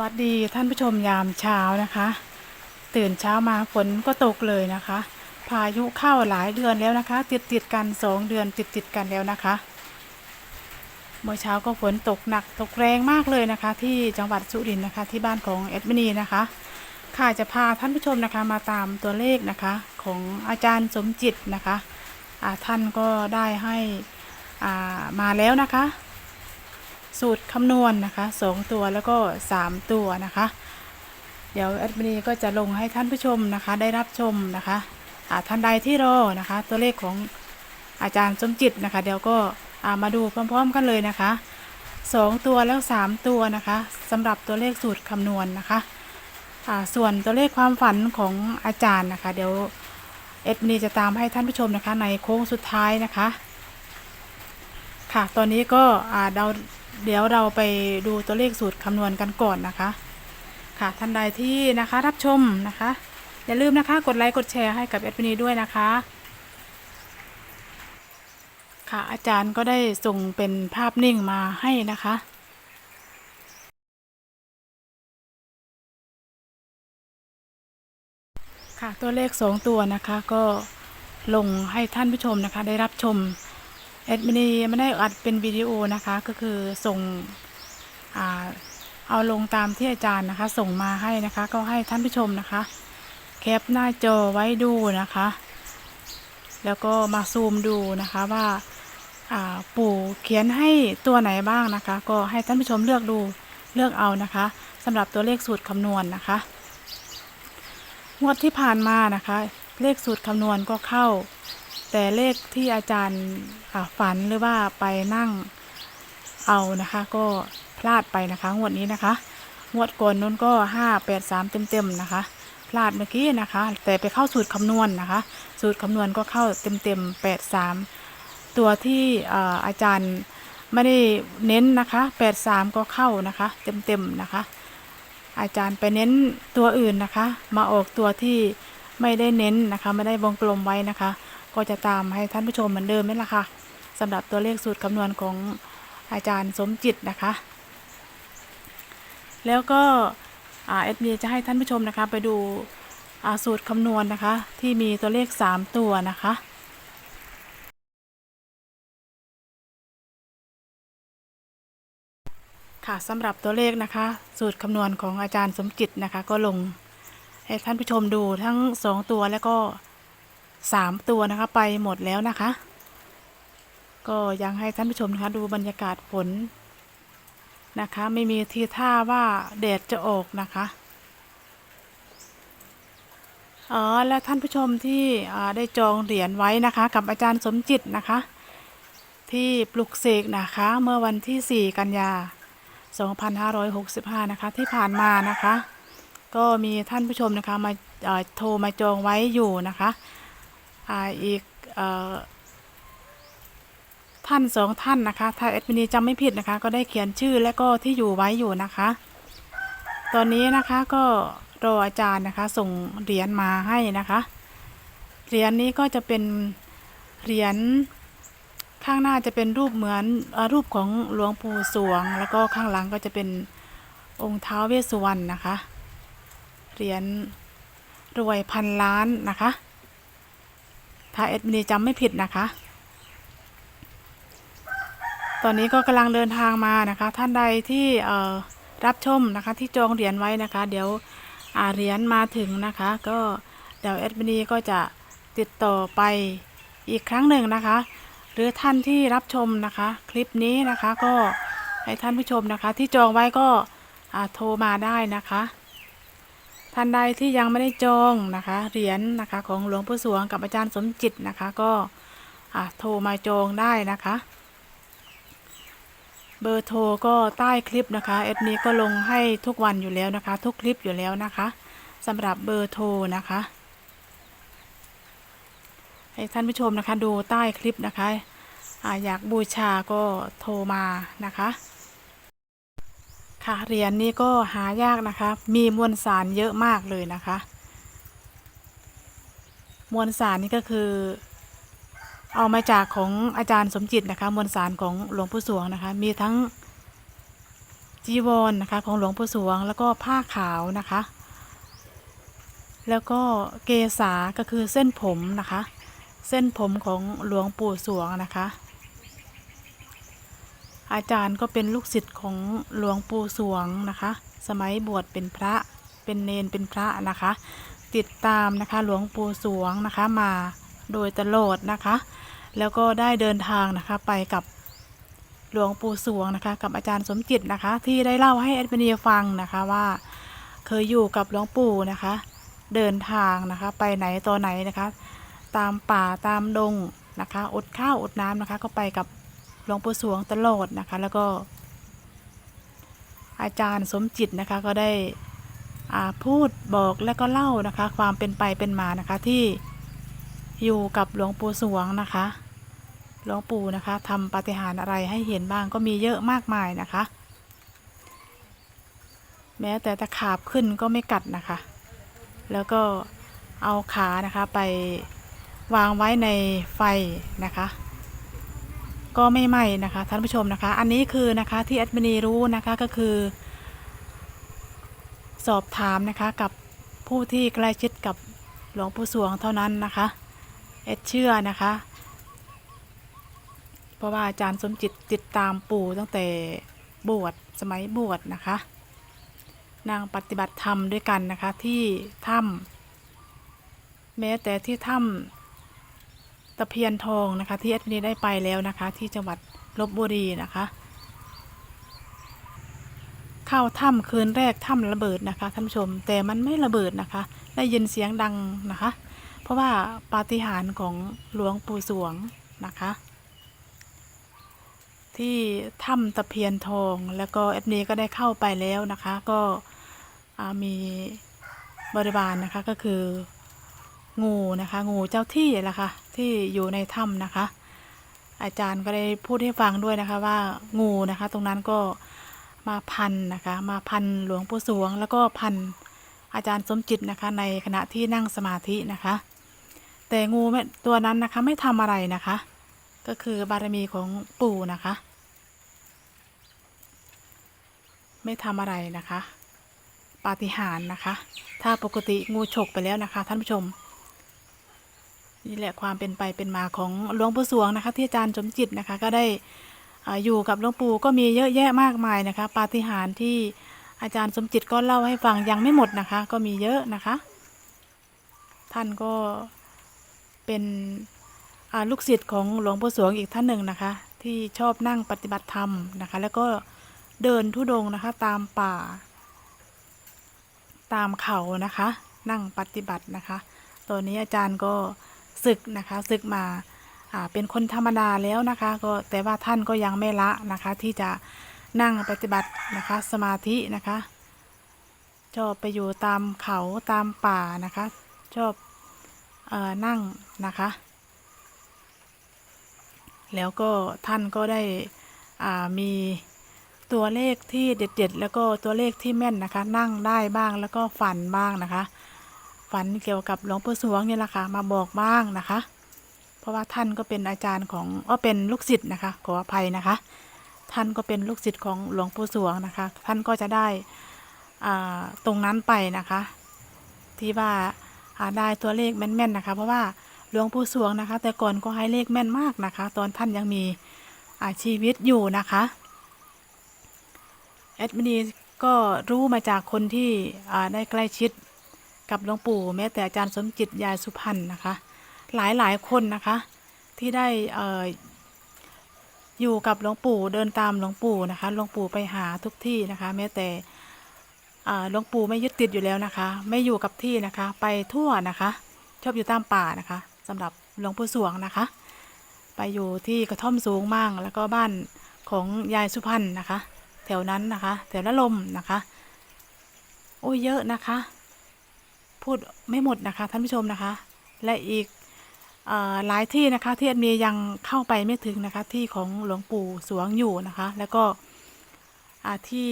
วัสดีท่านผู้ชมยามเช้านะคะ ตื่นเช้ามาฝนก็ตกเลยนะคะ พายุเข้าหลายเดือนแล้วนะคะ ติดติดกันสองเดือนติดติดกันแล้วนะคะ เมื่อเช้าก็ฝนตกหนักตกแรงมากเลยนะคะ ที่จังหวัดสุรินทร์นะคะ ที่บ้านของเอ็ดมินีนะคะค่ะจะพาท่านผู้ชมนะคะมาตามตัวเลขนะคะ ของอาจารย์สมจิตนะคะท่านก็ได้ให้มาแล้วนะคะ สูตรคำนวณนะคะสองตัวแล้วก็สามตัวนะคะ เดี๋ยวแอดมินีก็จะลงให้ท่านผู้ชมนะคะ ได้รับชมนะคะอาท่านใดที่รอนะคะ ตัวเลขของอาจารย์สมจิตนะคะ เดี๋ยวก็ามาดูพร้อม ๆ กันเลยนะคะสองตัวแล้วสามตัวนะคะสำหรับตัวเลขสูตรคำนวณนะคะส่วนตัวเลขความฝันของอาจารย์นะคะ เดี๋ยวเอ็ดมินีจะตามให้ท่านผู้ชมนะคะ ในโค้งสุดท้ายนะคะ ค่ะตอนนี้ก็เรา เดี๋ยวเราไปดูตัวเลขสูตรคำนวณกันก่อนนะคะ ค่ะท่านใดที่นะคะรับชมนะคะ อย่าลืมนะคะกดไลค์กดแชร์ให้กับแอดมินีด้วยนะคะ ค่ะอาจารย์ก็ได้ส่งเป็นภาพนิ่งมาให้นะคะค่ะตัวเลขสองตัวนะคะก็ลงให้ท่านผู้ชมนะคะได้รับชม แอดมินีไม่ได้อัดเป็นวิดีโอนะคะก็คือส่งอเอาลงตามที่อาจารย์นะคะ ส่งมาให้นะคะ ก็ให้ท่านผู้ชมนะคะ แคปหน้าจอไว้ดูนะคะ แล้วก็มาซูมดูนะคะว่าอ่าปู่เขียนให้ตัวไหนบ้างนะคะ ก็ให้ท่านผู้ชมเลือกดูเลือกเอานะคะสำหรับตัวเลขสูตรคำนวณนะคะงวดที่ผ่านมานะคะ เลขสูตรคำนวณก็เข้า แต่เลขที่อาจารย์ฝันหรือว่าไปนั่งเอานะคะ ก็พลาดไปนะคะ งวดนี้นะคะงวดก่อนนู้นก็ห้าแปดสามเต็มๆนะคะ พลาดเมื่อกี้นะคะ แต่ไปเข้าสูตรคำนวณนะคะ สูตรคำนวณก็เข้าเต็มๆแปดสามตัวที่อาอาจารย์ไม่ได้เน้นนะคะแปดสามก็เข้านะคะ เต็มๆนะคะ อาจารย์ไปเน้นตัวอื่นนะคะ มาออกตัวที่ไม่ได้เน้นนะคะ ไม่ได้วงกลมไว้นะคะ ก็จะตามให้ท่านผู้ชมเหมือนเดิมนี่แหละค่ะสำหรับตัวเลขสูตรคำนวณของอาจารย์สมจิตนะคะ แล้วก็เอ็ดมีจะให้ท่านผู้ชมนะคะ ไปดูสูตรคำนวณนะคะ ที่มีตัวเลข 3 ตัวนะคะค่ะสำหรับตัวเลขนะคะ สูตรคำนวณของอาจารย์สมจิตนะคะ ก็ลงให้ท่านผู้ชมดูทั้ง 2 ตัวแล้วก็ สามตัวนะคะไปหมดแล้วนะคะ ก็ยังให้ท่านผู้ชมนะคะดูบรรยากาศฝนนะคะ ไม่มีทีท่าว่าแดดจะออกนะคะอ๋อและท่านผู้ชมที่ได้จองเหรียญไว้นะคะ กับอาจารย์สมจิตนะคะ ที่ปลุกเสกนะคะ เมื่อวันที่ 4 กันยา 2565 นะคะ ที่ผ่านมานะคะ ก็มีท่านผู้ชมนะคะมาโทรมาจองไว้อยู่นะคะ อ่าอีกเอ่อท่านสองท่านนะคะ ถ้าแอดมินีจำไม่ผิดนะคะ ก็ได้เขียนชื่อและก็ที่อยู่ไว้อยู่นะคะ ตอนนี้นะคะก็รออาจารย์นะคะ ส่งเหรียญมาให้นะคะ เหรียญนี้ก็จะเป็นเหรียญข้างหน้าจะเป็นรูปเหมือนอรูปของหลวงปู่สวง แล้วก็ข้างหลังก็จะเป็นองค์เท้าเวสสุวรรณนะคะ เหรียญรวยพันล้านนะคะ ถ้าเอ็ดมินีจำไม่ผิดนะคะ ตอนนี้ก็กำลังเดินทางมานะคะ ท่านใดที่รับชมนะคะที่จองเหรียญไว้นะคะ เดี๋ยวเหรียญมาถึงนะคะ ก็เดี๋ยวเอ็ดมินีก็จะติดต่อไปอีกครั้งหนึ่งนะคะ หรือท่านที่รับชมนะคะ คลิปนี้นะคะก็ให้ท่านผู้ชมนะคะ ที่จองไว้ก็โทรมาได้นะคะ ท่านใดที่ยังไม่ได้จองนะคะเหรียญนะคะ ของหลวงปู่สวงกับอาจารย์สมจิตนะคะ ก็โทรมาจองได้นะคะ เบอร์โทรก็ใต้คลิปนะคะเอ็ดนี้ก็ลงให้ทุกวันอยู่แล้วนะคะ ทุกคลิปอยู่แล้วนะคะสำหรับเบอร์โทรนะคะ ให้ท่านผู้ชมนะคะดูใต้คลิปนะคะออยากบูชาก็โทรมานะคะ ค่ะเหรียญนี้ก็หายากนะคะ มีมวลสารเยอะมากเลยนะคะ มวลสารนี่ก็คือ เอามาจากของอาจารย์สมจิตนะคะ มวลสารของหลวงปู่สวงนะคะ มีทั้งจีวรนนะคะ ของหลวงปู่สวง แล้วก็ผ้าขาวนะคะ แล้วก็เกษาก็คือเส้นผมนะคะ เส้นผมของหลวงปู่สวงนะคะ อาจารย์ก็เป็นลูกศิษย์ของหลวงปู่สวงนะคะ สมัยบวชเป็นพระเป็นเนนเป็นพระนะคะ ติดตามนะคะหลวงปู่สวงนะคะมาโดยตลอดนะคะ แล้วก็ได้เดินทางนะคะไปกับหลวงปู่สวงนะคะ กับอาจารย์สมจิตนะคะ ที่ได้เล่าให้แอดมินีฟังนะคะว่าเคยอยู่กับหลวงปู่นะคะ เดินทางนะคะไปไหนต่อไหนนะคะ ตามป่าตามดงนะคะ อดข้าวอดน้ำนะคะ ก็ไปกับ หลวงปู่สวงตลอดนะคะ แล้วก็ อาจารย์สมจิตนะคะก็ได้พูดบอกและก็เล่านะคะ ความเป็นไปเป็นมานะคะที่อยู่กับหลวงปู่สวงนะคะหลวงปู่นะคะทำปาฏิหาริย์อะไรให้เห็นบ้างก็มีเยอะมากมายนะคะ แม้แต่ตะขาบขึ้นก็ไม่กัดนะคะ แล้วก็เอาขานะคะไปวางไว้ในไฟนะคะ ก็ไม่ไหม้นะคะท่านผู้ชมนะคะ อันนี้คือนะคะที่แอดมินีรู้นะคะก็คือ สอบถามนะคะกับผู้ที่ใกล้ชิดกับหลวงปู่สวงเท่านั้นนะคะเอ็ดเชื่อนะคะ เพราะว่าอาจารย์สมจิตติดตามปู่ตั้งแต่บวชสมัยบวชนะคะนางปฏิบัติธรรมด้วยกันนะคะที่ถ้ำแม้แต่ที่ถ้ำะเพียนทองนะคะที่แอดมินีได้ไปแล้วนะคะ ที่จังหวัดลบบุรีนะคะ เข้าถ้ำคืนแรกถ้ำระเบิดนะคะท่านผู้ชม แต่มันไม่ระเบิดนะคะ ได้ยินเสียงดังนะคะ เพราะว่าปาฏิหาริย์ของหลวงปู่สวงนะคะที่ถ้ำตะเพียนทองแล้วก็แอดนี้ก็ได้เข้าไปแล้วนะคะ ก็มีบริบาลนะคะก็คือ งูนะคะ งูเจ้าที่แหละค่ะ ที่อยู่ในถ้ำนะคะ อาจารย์ก็ได้พูดให้ฟังด้วยนะคะว่างูนะคะ ตรงนั้นก็มาพันนะคะ มาพันหลวงปู่สวง แล้วก็พันอาจารย์สมจิตนะคะ ในขณะที่นั่งสมาธินะคะ แต่งูไม่ตัวนั้นนะคะไม่ทำอะไรนะคะ ก็คือบารมีของปู่นะคะ ไม่ทำอะไรนะคะ ปาฏิหาริย์นะคะ ถ้าปกติงูฉกไปแล้วนะคะ ท่านผู้ชม นี่แหละความเป็นไปเป็นมาของหลวงปู่สวงนะคะ ที่อาจารย์สมจิตนะคะ ก็ได้ออยู่กับหลวงปู่ก็มีเยอะแยะมากมายนะคะ ปาฏิหาริย์ที่อาจารย์สมจิตก็เล่าให้ฟังยังไม่หมดนะคะ ก็มีเยอะนะคะ ท่านก็เป็นลูกศิษย์ของหลวงปู่สวงอีกท่านหนึ่งนะคะ ที่ชอบนั่งปฏิบัติธรรมนะคะ แล้วก็เดินทุดงนะคะ ตามป่า ตามเขานะคะ นั่งปฏิบัตินะคะ ตอนนี้อาจารย์ก็ ศึกนะคะศึกมาเป็นคนธรรมดาแล้วนะคะ ก็แต่ว่าท่านก็ยังไม่ละนะคะ ที่จะนั่งปฏิบัตินะคะสมาธินะคะชอบไปอยู่ตามเขาตามป่านะคะชอบออนั่งนะคะ แล้วก็ท่านก็ได้มีตัวเลขที่เด็ดๆ แล้วก็ตัวเลขที่แม่นนะคะ นั่งได้บ้างแล้วก็ฝันบ้างนะคะ ฝันเกี่ยวกับหลวงปู่สวงนี่แหละค่ะมาบอกบ้างนะคะ เพราะว่าท่านก็เป็นอาจารย์ของก็เป็นลูกศิษย์นะคะ ขออภัยนะคะ ท่านก็เป็นลูกศิษย์ของหลวงปู่สวงนะคะ ท่านก็จะได้ตรงนั้นไปนะคะ ที่ว่าอ่าได้ตัวเลขแม่นๆนะคะ เพราะว่าหลวงปู่สวงนะคะ แต่ก่อนก็ให้เลขแม่นมากนะคะ ตอนท่านยังมีชีวิตอยู่นะคะแอดมินีก็รู้มาจากคนที่ได้ใกล้ชิด กับหลวงปู่แม้แต่อาจารย์สมจิตยายสุพรรณนะคะ หลายหลายคนนะคะ ที่ได้อยู่กับหลวงปู่เดินตามหลวงปู่นะคะหลวงปู่ไปหาทุกที่นะคะ แม้แต่หลวงปู่ไม่ยึดติดอยู่แล้วนะคะ ไม่อยู่กับที่นะคะ ไปทั่วนะคะ ชอบอยู่ตามป่านะคะสำหรับหลวงปู่สวงนะคะ ไปอยู่ที่กระท่อมสูงมั่งแล้วก็บ้านของยายสุพรรณนะคะ แถวนั้นนะคะ แถวละลมนะคะโอ้ยเยอะนะคะ พูดไม่หมดนะคะท่านผู้ชมนะคะ และอีกอหลายที่นะคะที่อันมียังเข้าไปไม่ถึงนะคะที่ของหลวงปู่สวงอยู่นะคะ แล้วก็ที่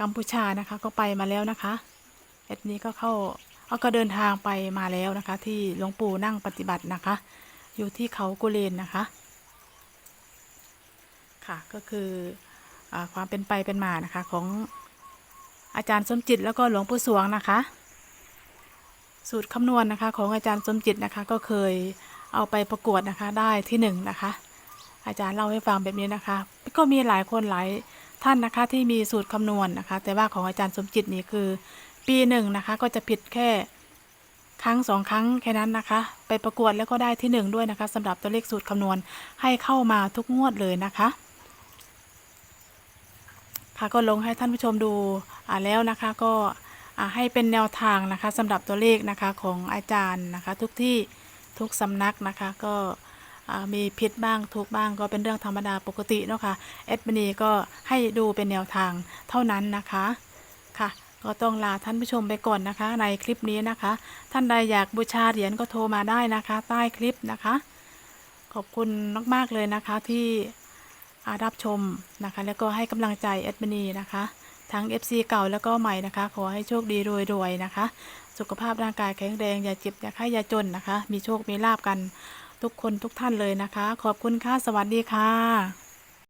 กัมพูชานะคะก็ไปมาแล้วนะคะเอ็ดนี้ก็เข้าเก็เดินทางไปมาแล้วนะคะ ที่หลวงปู่นั่งปฏิบัตินะคะ อยู่ที่เขากุเลนนะคะ ค่ะก็คืออความเป็นไปเป็นมานะคะของอาจารย์สมจิตแล้วก็หลวงปู่สวงนะคะ สูตรคำนวณนะคะ ของอาจารย์สมจิตนะคะก็เคยเอาไปประกวดนะคะได้ที่หนึ่งนะคะ อาจารย์เล่าให้ฟังแบบนี้นะคะ ก็มีหลายคนหลายท่านนะคะที่มีสูตรคำนวณนะคะ แต่ว่าของอาจารย์สมจิตนี่คือ ปีหนึ่งนะคะ ก็จะผิดแค่ครั้งสองครั้งแค่นั้นนะคะ ไปประกวดแล้วก็ได้ที่หนึ่งด้วยนะคะสำหรับตัวเลขสูตรคำนวณให้เข้ามาทุกงวดเลยนะคะค่ะก็ลงให้ท่านผู้ชมดูอ่าแล้วนะคะ ก็ ให้เป็นแนวทางนะคะสำหรับตัวเลขนะคะของอาจารย์นะคะทุกที่ทุกสำนักนะคะก็มีผิดบ้างถูกบ้างก็เป็นเรื่องธรรมดาปกติเนาะค่ะเอ็ดมินีก็ให้ดูเป็นแนวทางเท่านั้นนะคะค่ะก็ต้องลาท่านผู้ชมไปก่อนนะคะ ในคลิปนี้นะคะ ท่านใดอยากบูชาเหรียญก็โทรมาได้นะคะ ใต้คลิปนะคะ ขอบคุณมากๆเลยนะคะที่รับชมนะคะ แล้วก็ให้กำลังใจแอดมินีนะคะ ทั้ง FC เก่าแล้วก็ใหม่นะคะ ขอให้โชคดีรวยๆนะคะ สุขภาพร่างกายแข็งแรงอย่าเจ็บอย่าไข้อย่าจนนะคะ มีโชคมีลาบกันทุกคนทุกท่านเลยนะคะ ขอบคุณค่ะสวัสดีค่ะ